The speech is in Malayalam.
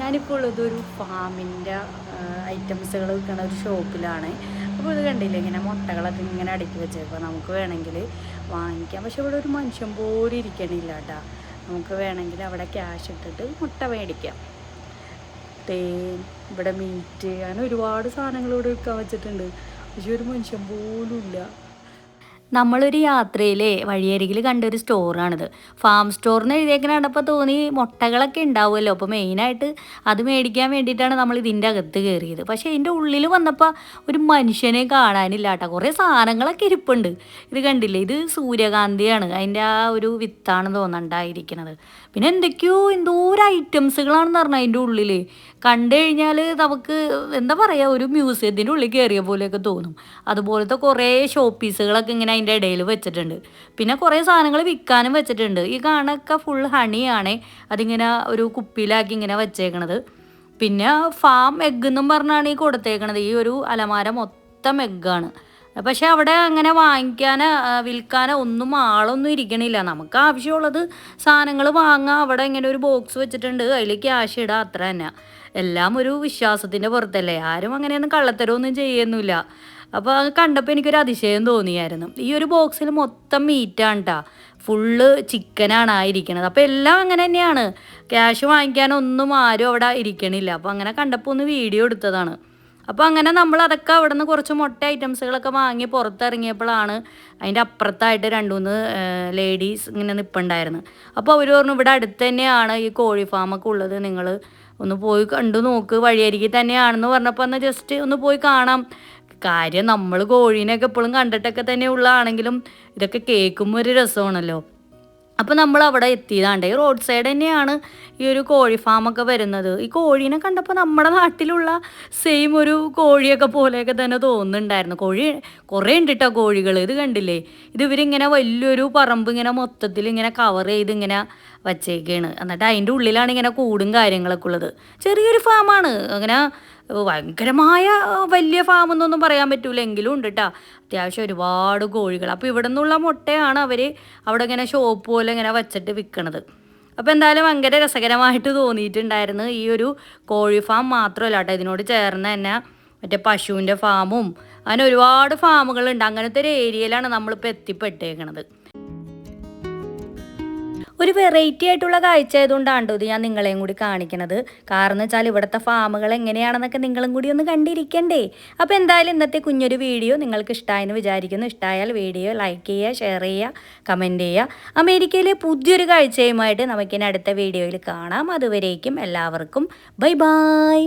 ഞാനിപ്പോൾ ഒരു ഫാമിന്റെ ഐറ്റംസുകൾ വിൽക്കുന്ന ഒരു ഷോപ്പിലാണ്. അപ്പോൾ ഇത് കണ്ടില്ലേ ഇങ്ങനെ മുട്ടകളൊക്കെ ഇങ്ങനെ അടുക്കി വെച്ചേക്കുക നമുക്ക് വേണമെങ്കിൽ വാങ്ങിക്കാം. പക്ഷെ ഇവിടെ ഒരു മനുഷ്യൻ പോലും ഇരിക്കണില്ല കേട്ടോ നമുക്ക് വേണമെങ്കിൽ അവിടെ ക്യാഷ് ഇട്ടിട്ട് മുട്ട മേടിക്കാം. തേൻ ഇവിടെ മീറ്റ് അങ്ങനെ ഒരുപാട് സാധനങ്ങൾ ഇവിടെ വിൽക്കാൻ വെച്ചിട്ടുണ്ട്. പക്ഷെ ഒരു മനുഷ്യൻ പോലും ഇല്ല. നമ്മളൊരു യാത്രയിലെ വഴിയരികിൽ കണ്ട ഒരു സ്റ്റോറാണിത്. ഫാം സ്റ്റോറിന് എഴുതിയേക്കണ കണ്ടപ്പോൾ തോന്നി മുട്ടകളൊക്കെ ഉണ്ടാവുമല്ലോ. അപ്പോൾ മെയിനായിട്ട് അത് മേടിക്കാൻ വേണ്ടിയിട്ടാണ് നമ്മൾ ഇതിന്റെ അകത്ത് കയറിയത്. പക്ഷേ ഇതിന്റെ ഉള്ളിൽ വന്നപ്പോൾ ഒരു മനുഷ്യനെ കാണാനില്ല കേട്ടോ കുറേ സാധനങ്ങളൊക്കെ ഇരിപ്പുണ്ട്. ഇത് കണ്ടില്ലേ? ഇത് സൂര്യകാന്തിയാണ്. അതിന്റെ ആ ഒരു വിത്താണ് തോന്നണ്ടായിരിക്കണത്. പിന്നെ എന്തൊക്കെയോ എന്തോ ഒരു ഐറ്റംസുകളാണെന്ന് പറഞ്ഞാൽ അതിന്റെ ഉള്ളിൽ കണ്ടു കഴിഞ്ഞാൽ നമുക്ക് എന്താ പറയുക ഒരു മ്യൂസിയത്തിന്റെ ഉള്ളിൽ കയറിയ പോലെയൊക്കെ തോന്നും. അതുപോലത്തെ കുറേ ഷോപ്പീസുകളൊക്കെ ഇങ്ങനെ അതിന്റെ ഇടയിൽ വെച്ചിട്ടുണ്ട്. പിന്നെ കുറേ സാധനങ്ങൾ വിൽക്കാനും വെച്ചിട്ടുണ്ട്. ഈ കാണൊക്കെ ഫുൾ ഹണിയാണ്. അതിങ്ങനെ ഒരു കുപ്പിയിലാക്കി ഇങ്ങനെ വെച്ചേക്കണത്. പിന്നെ ഫാം എഗ് എന്നും പറഞ്ഞാണ് ഈ കൊടുത്തേക്കണത്. ഈ ഒരു അലമാര മൊത്തം എഗ്ഗാണ് പക്ഷെ അവിടെ അങ്ങനെ വാങ്ങിക്കാനോ ആ, വിൽക്കാനോ ഒന്നും ആളൊന്നും ഇരിക്കണില്ല. നമുക്ക് ആവശ്യമുള്ളത് സാധനങ്ങൾ വാങ്ങാം. അവിടെ ഇങ്ങനെ ഒരു ബോക്സ് വെച്ചിട്ടുണ്ട്. അതിൽ ക്യാഷ് ഇടാം അത്ര തന്നെ. എല്ലാം ഒരു വിശ്വാസത്തിന്റെ പുറത്തല്ലേ. ആരും അങ്ങനെയൊന്നും കള്ളത്തരമൊന്നും ചെയ്യുന്നില്ല അപ്പോൾ അത് കണ്ടപ്പോൾ എനിക്കൊരു അതിശയം തോന്നിയായിരുന്നു. ഈ ഒരു ബോക്സിൽ മൊത്തം മീറ്റാണ് കേട്ടോ ഫുള്ള് ചിക്കനാണ് ആ ഇരിക്കണത്. അപ്പോൾ എല്ലാം അങ്ങനെ തന്നെയാണ്. ക്യാഷ് വാങ്ങിക്കാനൊന്നും ആരും അവിടെ ഇരിക്കണില്ല. അപ്പോൾ അങ്ങനെ കണ്ടപ്പോൾ ഒന്ന് വീഡിയോ എടുത്തതാണ്. അപ്പോൾ അങ്ങനെ നമ്മൾ അതൊക്കെ അവിടെ നിന്ന് കുറച്ച് മുട്ട ഐറ്റംസുകളൊക്കെ വാങ്ങി പുറത്തിറങ്ങിയപ്പോഴാണ് അതിന്റെ അപ്പുറത്തായിട്ട് രണ്ട് മൂന്ന് ലേഡീസ് ഇങ്ങനെ നിൽപ്പുണ്ടായിരുന്നു അപ്പോൾ അവർ പറഞ്ഞു ഇവിടെ അടുത്ത് തന്നെയാണ് ഈ കോഴി ഫാമൊക്കെ ഉള്ളത്. നിങ്ങൾ ഒന്ന് പോയി കണ്ടു നോക്ക്. വഴിയരികിൽ തന്നെയാണെന്ന് പറഞ്ഞപ്പോൾ ഒന്ന് ജസ്റ്റ് ഒന്ന് പോയി കാണാം. കാര്യം നമ്മൾ കോഴീനെയൊക്കെ എപ്പോഴും കണ്ടിട്ടൊക്കെ തന്നെ ഉള്ളതാണെങ്കിലും ഇതൊക്കെ കേൾക്കുമ്പോൾ ഒരു രസമാണല്ലോ. അപ്പോൾ നമ്മൾ അവിടെ എത്തിയതാണ്ട്. ഈ റോഡ് സൈഡ് തന്നെയാണ് ഈ ഒരു കോഴി ഫാമൊക്കെ വരുന്നത്. ഈ കോഴീനെ കണ്ടപ്പോൾ നമ്മുടെ നാട്ടിലുള്ള സെയിം ഒരു കോഴിയൊക്കെ പോലെയൊക്കെ തന്നെ തോന്നുന്നുണ്ടായിരുന്നു. കോഴി കുറേ ഉണ്ട് കോഴികൾ ഇത് കണ്ടില്ലേ? ഇത് ഇവരിങ്ങനെ വലിയൊരു പറമ്പ് ഇങ്ങനെ മൊത്തത്തിൽ ഇങ്ങനെ കവർ ചെയ്ത് ഇങ്ങനെ വച്ചേക്കാണ്. എന്നിട്ട് അതിന്റെ ഉള്ളിലാണ് ഇങ്ങനെ കൂടും കാര്യങ്ങളൊക്കെ ഉള്ളത്. ചെറിയൊരു ഫാമാണ് അങ്ങനെ ഭയങ്കരമായ വലിയ ഫാം എന്നൊന്നും പറയാൻ പറ്റൂല. എങ്കിലും ഉണ്ട് കേട്ടോ അത്യാവശ്യം ഒരുപാട് കോഴികൾ. അപ്പോൾ ഇവിടെ നിന്നുള്ള മുട്ടയാണ് അവർ അവിടെ ഇങ്ങനെ ഷോപ്പ് പോലെ ഇങ്ങനെ വെച്ചിട്ട് വിൽക്കണത് അപ്പോൾ എന്തായാലും ഭയങ്കര രസകരമായിട്ട് തോന്നിയിട്ടുണ്ടായിരുന്നു ഈ ഒരു കോഴി ഫാം മാത്രമല്ല കേട്ടോ ഇതിനോട് ചേർന്ന് തന്നെ മറ്റേ പശുവിന്റെ ഫാമും അങ്ങനെ ഒരുപാട് ഫാമുകളുണ്ട് അങ്ങനത്തെ ഒരു ഏരിയയിലാണ് നമ്മളിപ്പോൾ എത്തിപ്പെട്ടേക്കണത്. ഒരു വെറൈറ്റി ആയിട്ടുള്ള കാഴ്ച ആയതുകൊണ്ടാണ് ഇത് ഞാൻ നിങ്ങളെയും കൂടി കാണിക്കണത്. കാരണം വെച്ചാൽ ഇവിടുത്തെ ഫാമുകൾ എങ്ങനെയാണെന്നൊക്കെ നിങ്ങളും കൂടി ഒന്ന് കണ്ടിരിക്കണ്ടേ. അപ്പോൾ എന്തായാലും ഇന്നത്തെ കുഞ്ഞൊരു വീഡിയോ നിങ്ങൾക്ക് ഇഷ്ടമായെന്ന് വിചാരിക്കുന്നു. ഇഷ്ടമായാൽ വീഡിയോ ലൈക്ക് ചെയ്യുക ഷെയർ ചെയ്യുക കമന്റ് ചെയ്യുക. അമേരിക്കയിലെ പുതിയൊരു കാഴ്ചയുമായിട്ട് നമുക്കിനി അടുത്ത വീഡിയോയിൽ കാണാം. അതുവരേക്കും എല്ലാവർക്കും ബൈ ബായ്